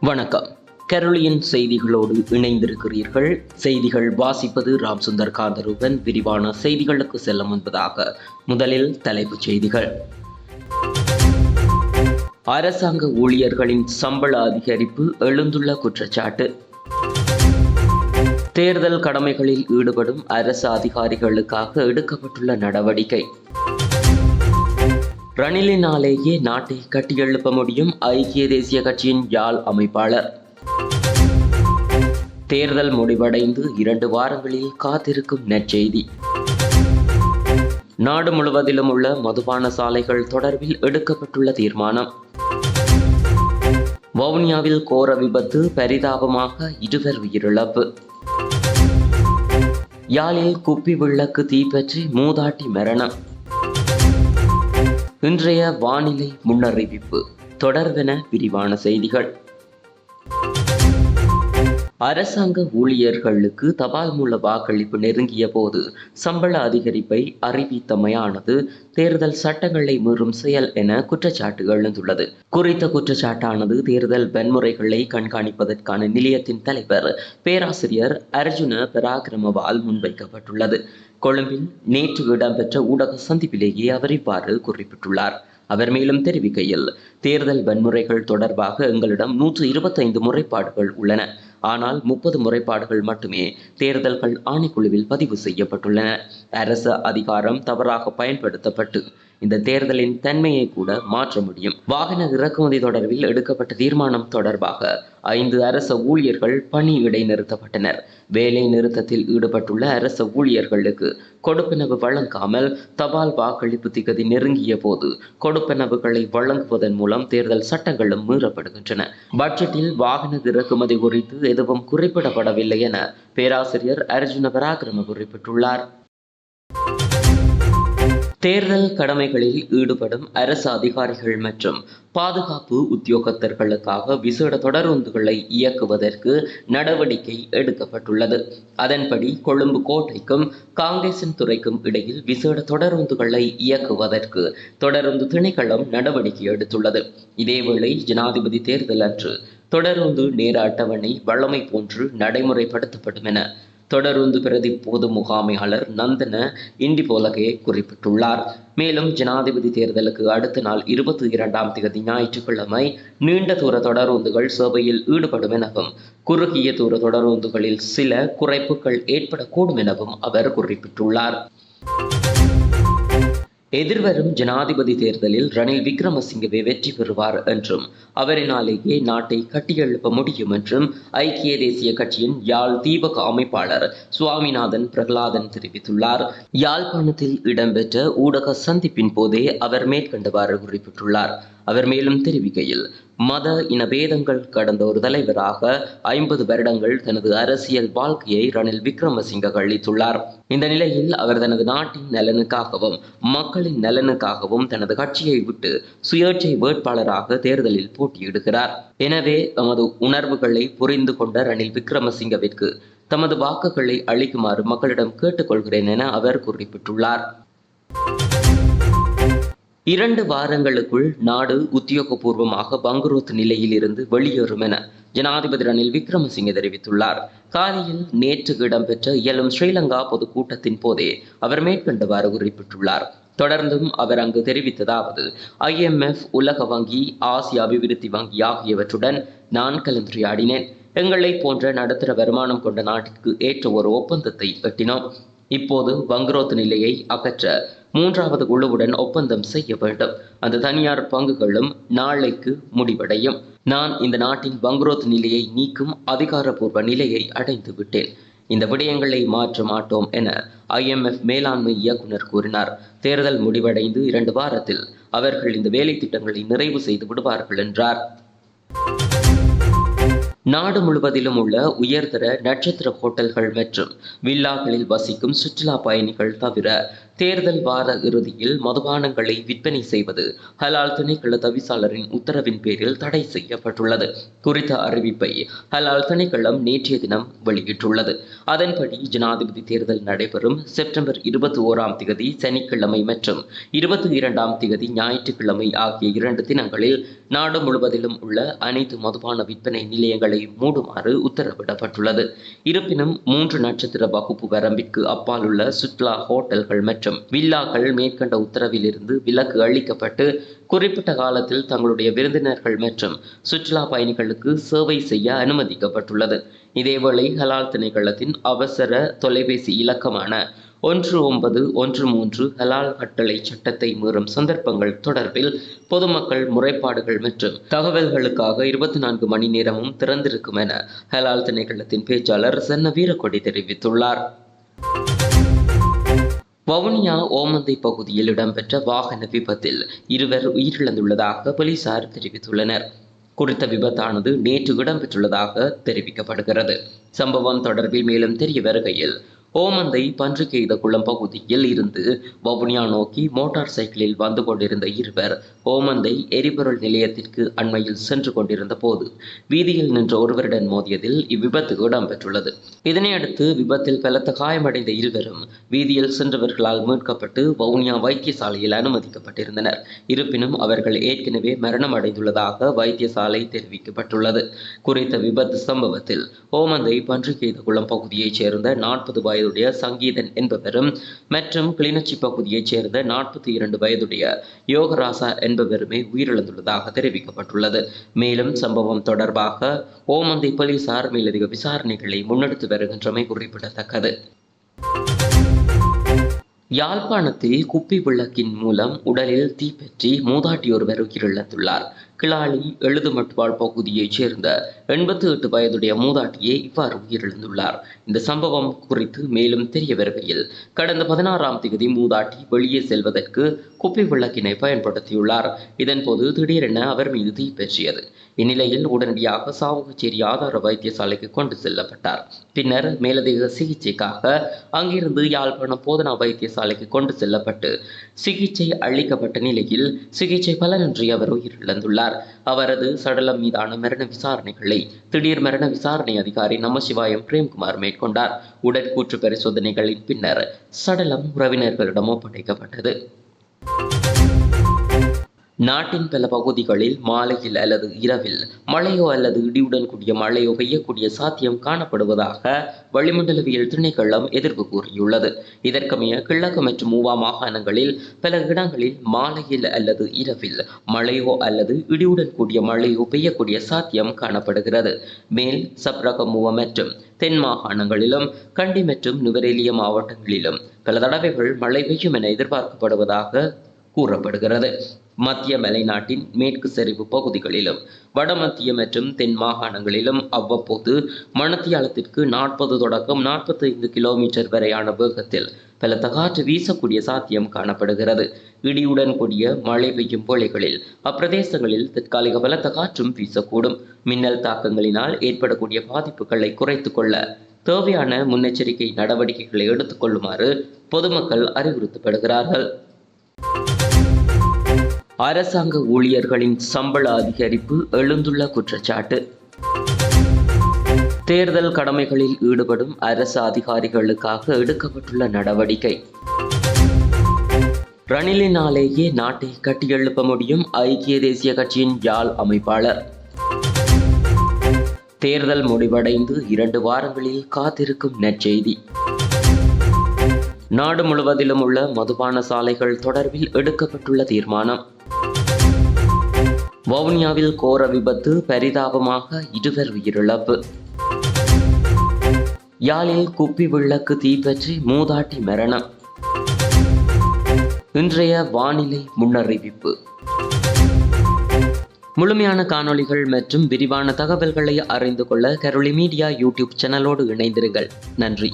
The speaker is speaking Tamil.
வணக்கம். கரோலியன் செய்திகளோடு இணைந்திருக்கிறீர்கள். செய்திகள் வாசிப்பது ராம் சுந்தர் காந்தருடன் விரிவான செய்திகளுக்கு செல்ல முன்பதாக முதலில் தலைப்புச் செய்திகள். அரசாங்க ஊழியர்களின் சம்பள அதிகரிப்பு எழுந்துள்ள குற்றச்சாட்டு. தேர்தல் கடமைகளில் ஈடுபடும் அரசு அதிகாரிகளுக்காக எடுக்கப்பட்டுள்ள நடவடிக்கை. ரணிலினாலேயே நாட்டை கட்டியெழுப்ப முடியும் ஐக்கிய தேசிய கட்சியின் யாழ் அமைப்பாளர். தேர்தல் முடிவடைந்து இரண்டு வாரங்களில் காத்திருக்கும் நற்செய்தி. நாடு முழுவதிலும் உள்ள மதுபான சாலைகள் தொடர்பில் எடுக்கப்பட்டுள்ள தீர்மானம். வவுனியாவில் கோர விபத்து பரிதாபமாக இருவர் உயிரிழப்பு. யாழில் குப்பி விளக்கு தீப்பற்றி மூதாட்டி மரணம். இன்றைய வானிலை முன்னறிவிப்பு. தொடர்பென விரிவான செய்திகள். அரசாங்க ஊழியர்களுக்கு தபால் மூல வாக்களிப்பு நெருங்கிய போது சம்பள அதிகரிப்பை அறிவித்தமையானது தேர்தல் சட்டங்களை மீறும் செயல் என குற்றச்சாட்டு எழுந்துள்ளது. குறித்த குற்றச்சாட்டானது தேர்தல் வன்முறைகளை கண்காணிப்பதற்கான நிலையத்தின் தலைவர் பேராசிரியர் அர்ஜுன பராக்கிரமவால் முன்வைக்கப்பட்டுள்ளது. கொழும்பில் நேற்று இடம்பெற்ற ஊடக சந்திப்பிலேயே அவர் இவ்வாறு குறிப்பிட்டுள்ளார். அவர் மேலும் தெரிவிக்கையில் தேர்தல் வன்முறைகள் தொடர்பாக எங்களிடம் நூற்று இருபத்தைந்து முறைப்பாடுகள் உள்ளன. ஆனால் முப்பது முறைப்பாடுகள் மட்டுமே தேர்தல்கள் ஆணைக்குழுவில் பதிவு செய்யப்பட்டுள்ளன. அரச அதிகாரம் தவறாக பயன்படுத்தப்பட்டு இந்த தேர்தலின் தன்மையை கூட மாற்ற முடியும். வாகன இறக்குமதி தொடர்பில் எடுக்கப்பட்ட தீர்மானம் தொடர்பாக ஐந்து அரச ஊழியர்கள் பணி இடைநிறுத்தப்பட்டனர் வேலை நிறுத்தத்தில் ஈடுபட்டுள்ள அரச ஊழியர்களுக்கு கொடுப்பனவு வழங்காமல் தபால் வாக்களிப்பு திகதி நெருங்கிய போது கொடுப்பனவுகளை வழங்குவதன் மூலம் தேர்தல் சட்டங்களும் மீறப்படுகின்றன. பட்ஜெட்டில் வாகன இறக்குமதி குறித்து எதுவும் குறிப்பிடப்படவில்லை என பேராசிரியர் அர்ஜுன பராக்கிரம குறிப்பிட்டுள்ளார். தேர்தல் கடமைகளில் ஈடுபடும் அரசு அதிகாரிகள் மற்றும் பாதுகாப்பு உத்தியோகத்தர்களுக்காக விசேட தொடருந்துகளை இயக்குவதற்கு நடவடிக்கை எடுக்கப்பட்டுள்ளது. அதன்படி கொழும்பு கோட்டைக்கும் காங்கேசன் துறைக்கும் இடையில் விசேட தொடருந்துகளை இயக்குவதற்கு தொடருந்து திணைக்களம் நடவடிக்கை எடுத்துள்ளது. இதேவேளை ஜனாதிபதி தேர்தல் அன்று தொடருந்து நேர அட்டவணை வழமை போன்று நடைமுறைப்படுத்தப்படும் என தொடருந்து பிரதி பொது முகாமையாளர் நந்தன இண்டிபோலகே குறிப்பிட்டுள்ளார். மேலும் ஜனாதிபதி தேர்தலுக்கு அடுத்த நாள் இருபத்தி இரண்டாம் தேதி ஞாயிற்றுக்கிழமை நீண்ட தூர தொடருந்துகள் சேவையில் ஈடுபடும் எனவும் குறுகிய தூர தொடருந்துகளில் சில குறைப்புகள் ஏற்படக்கூடும் எனவும் அவர் குறிப்பிட்டுள்ளார். எதிர்வரும் ஜனாதிபதி தேர்தலில் ரணில் விக்ரமசிங்கவே வெற்றி பெறுவார் என்றும் அவரினாலேயே நாட்டை கட்டியெழுப்ப முடியும் என்றும் ஐக்கிய தேசிய கட்சியின் யாழ் தீபக அமைப்பாளர் சுவாமிநாதன் பிரகலாதன் தெரிவித்துள்ளார். யாழ்ப்பாணத்தில் இடம்பெற்ற ஊடக சந்திப்பின் போதே அவர் மேற்கண்டவாறு குறிப்பிட்டுள்ளார். அவர் மேலும் தெரிவிக்கையில் மத இன பேதங்கள் கடந்த ஒரு தலைவராக ஐம்பது வருடங்கள் தனது அரசியல் வாழ்க்கையை ரணில் விக்ரமசிங்க கழித்துள்ளார். இந்த நிலையில் அவர் தனது நாட்டின் நலனுக்காகவும் மக்களின் நலனுக்காகவும் தனது கட்சியை விட்டு சுயேட்சை வேட்பாளராக தேர்தலில் போட்டியிடுகிறார். எனவே தமது உணர்வுகளை புரிந்து கொண்ட ரணில் விக்ரமசிங்கவிற்கு தமது வாக்குகளை அளிக்குமாறு மக்களிடம் கேட்டுக்கொள்கிறேன் என அவர் குறிப்பிட்டுள்ளார். இரண்டு வாரங்களுக்குள் நாடு உத்தியோகபூர்வமாக பங்குரோத் நிலையில் இருந்து வெளியேறும் என ஜனாதிபதி ரணில் விக்ரமசிங்கே தெரிவித்துள்ளார். காலையில் நேற்று இடம்பெற்ற இயலும் ஸ்ரீலங்கா பொதுக்கூட்டத்தின் போதே அவர் மேற்கண்டவாறு குறிப்பிட்டுள்ளார். தொடர்ந்தும் அவர் அங்கு தெரிவித்ததாவது ஐஎம்எஃப் உலக வங்கி ஆசிய அபிவிருத்தி வங்கி ஆகியவற்றுடன் நான் கலந்துரையாடினேன். எங்களை போன்ற நடுத்தர வருமானம் கொண்ட நாட்டிற்கு ஏற்ற ஒரு ஒப்பந்தத்தை எட்டினோம். இப்போது பங்குரோத் நிலையை அகற்ற மூன்றாவது குழுவுடன் ஒப்பந்தம் செய்ய வேண்டும். அந்த தனியார் பங்குகளும் நாளைக்கு முடிவடையும். நான் இந்த நாட்டின் பங்குரோத் நிலையை நீக்கும் அதிகாரப்பூர்வ நிலையை அடைந்து விட்டேன். இந்த விடயங்களை மாற்ற மாட்டோம் என ஐஎம்எஃப் மேலாண்மை இயக்குனர் கூறினார். தேர்தல் முடிவடைந்து இரண்டு வாரத்தில் அவர்கள் இந்த வேலை திட்டங்களை நிறைவு செய்து விடுவார்கள் என்றார். நாடு முழுவதிலும் உள்ள உயர்தர நட்சத்திர ஹோட்டல்கள் மற்றும் வில்லாக்களில் வசிக்கும் சுற்றுலா பயணிகள் தவிர தேர்தல் வார இறுதியில் மதுபானங்களை விற்பனை செய்வது ஹலால் திணைக்கள தவிசாளரின் உத்தரவின் பேரில் தடை செய்யப்பட்டுள்ளது. குறித்த அறிவிப்பை ஹலால் திணைக்களம் நேற்றைய தினம் வெளியிட்டுள்ளது. அதன்படி ஜனாதிபதி தேர்தல் நடைபெறும் செப்டம்பர் இருபத்தி ஓராம் திகதி சனிக்கிழமை மற்றும் இருபத்தி இரண்டாம் திகதி ஞாயிற்றுக்கிழமை ஆகிய இரண்டு தினங்களில் நாடு முழுவதிலும் உள்ள அனைத்து மதுபான விற்பனை நிலையங்களை மூடுமாறு உத்தரவிடப்பட்டுள்ளது. இருப்பினும் மூன்று நட்சத்திர வகுப்பு வரம்பிற்கு அப்பால் உள்ள சுற்றுலா ஹோட்டல்கள் மற்றும் வில்லாக்கள் மேற்கண்ட உத்தரவிலிருந்து விலக்கு அளிக்கப்பட்டு குறிப்பிட்ட காலத்தில் தங்களுடைய விருந்தினர்கள் மற்றும் சுற்றுலா பயணிகளுக்கு சேவை செய்ய அனுமதிக்கப்பட்டுள்ளது. இதேவேளை ஹலால் திணைக்களத்தின் அவசர தொலைபேசி இலக்கமான ஒன்று ஒன்பது ஒன்று மூன்று ஹலால் கட்டளை சட்டத்தை மீறும் சந்தர்ப்பங்கள் தொடர்பில் பொதுமக்கள் முறைப்பாடுகள் மற்றும் தகவல்களுக்காக இருபத்தி நான்கு மணி நேரமும் திறந்திருக்கும் என ஹலால் திணைக்களத்தின் பேச்சாளர் சென்ன வீரக்கொடி தெரிவித்துள்ளார். வவுனியா ஓமந்தை பகுதியில் இடம்பெற்ற வாகன விபத்தில் இருவர் உயிரிழந்துள்ளதாக போலீசார் தெரிவித்துள்ளனர். குறித்த விபத்தானது நேற்று இடம்பெற்றுள்ளதாக தெரிவிக்கப்படுகிறது. சம்பவம் தொடர்பில் மேலும் தெரிய வருகையில் ஓமந்தை பன்றிக்கெய்த குளம் பகுதியில் இருந்து வவுனியா நோக்கி மோட்டார் சைக்கிளில் வந்து கொண்டிருந்த இருவர் ஓமந்தை எரிபொருள் நிலையத்திற்கு அண்மையில் சென்று கொண்டிருந்த போது வீதியில் நின்ற ஒருவருடன் மோதியதில் இவ்விபத்து இடம்பெற்றுள்ளது. இதனையடுத்து விபத்தில் பலத்த காயமடைந்த இருவரும் வீதியில் சென்றவர்களால் மீட்கப்பட்டு வவுனியா வைத்தியசாலையில் அனுமதிக்கப்பட்டிருந்தனர். இருப்பினும் அவர்கள் ஏற்கனவே மரணம் அடைந்துள்ளதாக வைத்தியசாலை தெரிவிக்கப்பட்டுள்ளது. குறித்த விபத்து சம்பவத்தில் ஓமந்தை பன்றிக்கெய்த குளம் பகுதியைச் சேர்ந்த நாற்பது வயதுடைய சங்கீதன் என்பவரும் மற்றும் கிளிநொச்சி பகுதியைச் சேர்ந்த நாற்பத்தி இரண்டு வயதுடைய யோகராசா என்பவருமே உயிரிழந்துள்ளதாக தெரிவிக்கப்பட்டுள்ளது. மேலும் சம்பவம் தொடர்பாக ஓமந்தை போலீசார் மேலதிக விசாரணைகளை முன்னெடுத்து வருகின்றமை குறிப்பிடத்தக்கது. யாழ்ப்பாணத்தில் குப்பி விளக்கின் மூலம் உடலில் தீப்பற்றி மூதாட்டி ஒருவர் உயிரிழந்துள்ளார் கிளாலி எழுதுமட்டுவாழ் பகுதியைச் சேர்ந்த எண்பத்தி எட்டு வயதுடைய மூதாட்டியே இவ்வாறு உயிரிழந்துள்ளார். இந்த சம்பவம் குறித்து மேலும் தெரிய வருகையில் கடந்த பதினாறாம் தேதி மூதாட்டி வெளியே செல்வதற்கு குப்பி விளக்கினை பயன்படுத்தியுள்ளார். இதன்போது திடீரென அவர் மீது தீப்பற்றியது இந்நிலையில் உடனடியாக சாவகச்சேரி ஆதார வைத்தியசாலைக்கு கொண்டு செல்லப்பட்டார். பின்னர் மேலதிக சிகிச்சைக்காக அங்கிருந்து யாழ்ப்பாணம் போதனா வைத்தியசாலைக்கு கொண்டு செல்லப்பட்டு சிகிச்சை அளிக்கப்பட்ட நிலையில் சிகிச்சை பலனின்றி அவர் உயிரிழந்துள்ளார். அவரது சடலம் மீதான மரண விசாரணைகளை திடீர் மரண விசாரணை அதிகாரி நமசிவாயம் பிரேம்குமார் மேற்கொண்டார். உடற்கூற்று பரிசோதனைகளின் பின்னர் சடலம் உறவினர்களிடம் ஒப்படைக்கப்பட்டது. நாட்டின் பல பகுதிகளில் மாலையில் அல்லது இரவில் மழையோ அல்லது இடியுடன் கூடிய மழையோ பெய்யக்கூடிய சாத்தியம் காணப்படுவதாக வளிமண்டலவியல் திணைக்களம் எதிர்ப்பு கூறியுள்ளது. இதற்கமைய கிழக்கு மற்றும் மூவா மாகாணங்களில் பல இடங்களில் மாலையில் அல்லது இரவில் மழையோ அல்லது இடியுடன் கூடிய மழையோ பெய்யக்கூடிய சாத்தியம் காணப்படுகிறது. மேல் சப்ரகமுவ மற்றும் தென் மாகாணங்களிலும் கண்டி மற்றும் நுவரெலிய மாவட்டங்களிலும் பல தடவைகள் மழை பெய்யும் என எதிர்பார்க்கப்படுவதாக கூறப்படுகிறது. மத்திய மலைநாட்டின் மேற்கு சரிவு பகுதிகளிலும் வடமத்திய மற்றும் தென் மாகாணங்களிலும் அவ்வப்போது மணத்தியாலத்திற்கு நாற்பது தொடக்கம் நாற்பத்தைந்து கிலோமீட்டர் வரையான வேகத்தில் பலத்த காற்று வீசக்கூடிய சாத்தியம் காணப்படுகிறது. இடியுடன் கூடிய மழை பெய்யும் பொழிகளில் அப்பிரதேசங்களில் தற்காலிக பலத்த காற்றும் வீசக்கூடும். மின்னல் தாக்கங்களினால் ஏற்படக்கூடிய பாதிப்புகளை குறைத்துக் கொள்ள தேவையான முன்னெச்சரிக்கை நடவடிக்கைகளை எடுத்துக்கொள்ளுமாறு பொதுமக்கள் அறிவுறுத்தப்படுகிறார்கள். அரசாங்க ஊழியர்களின் சம்பள அதிகரிப்பு எழுந்துள்ள குற்றச்சாட்டு. தேர்தல் கடமைகளில் ஈடுபடும் அரசு அதிகாரிகளுக்காக எடுக்கப்பட்டுள்ள நடவடிக்கை. ரணிலினாலேயே நாட்டை கட்டியெழுப்ப முடியும் ஐக்கிய தேசிய கட்சியின் யாழ் அமைப்பாளர். தேர்தல் முடிவடைந்து இரண்டு வாரங்களில் காத்திருக்கும் நற்செய்தி. நாடு முழுவதிலும் உள்ள மதுபான சாலைகள் தொடர்பில் எடுக்கப்பட்டுள்ள தீர்மானம். வவுனியாவில் கோர விபத்து பரிதாபமாக இருவர் உயிரிழப்பு. யாழில் குப்பி விளக்கு தீப்பற்றி மூதாட்டி மரணம். இன்றைய வானிலை முன்னறிவிப்பு. முழுமையான காணொளிகள் மற்றும் விரிவான தகவல்களை அறிந்து கொள்ள கரோலி மீடியா யூடியூப் சேனலோடு இணைந்திருங்கள். நன்றி.